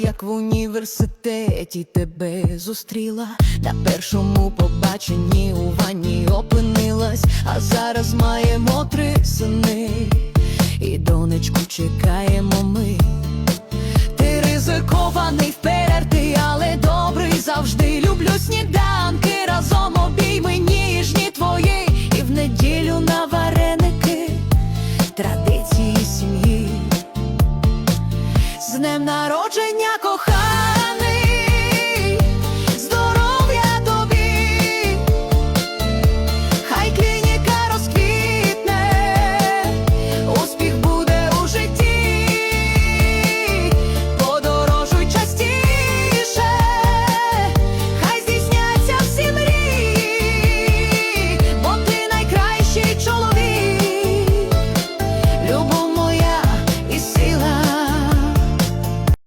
як в університеті тебе зустріла, на першому побаченні у ванні опинилась, а зараз маємо три сини, і донечку чекаємо ми. з днем народження, коха.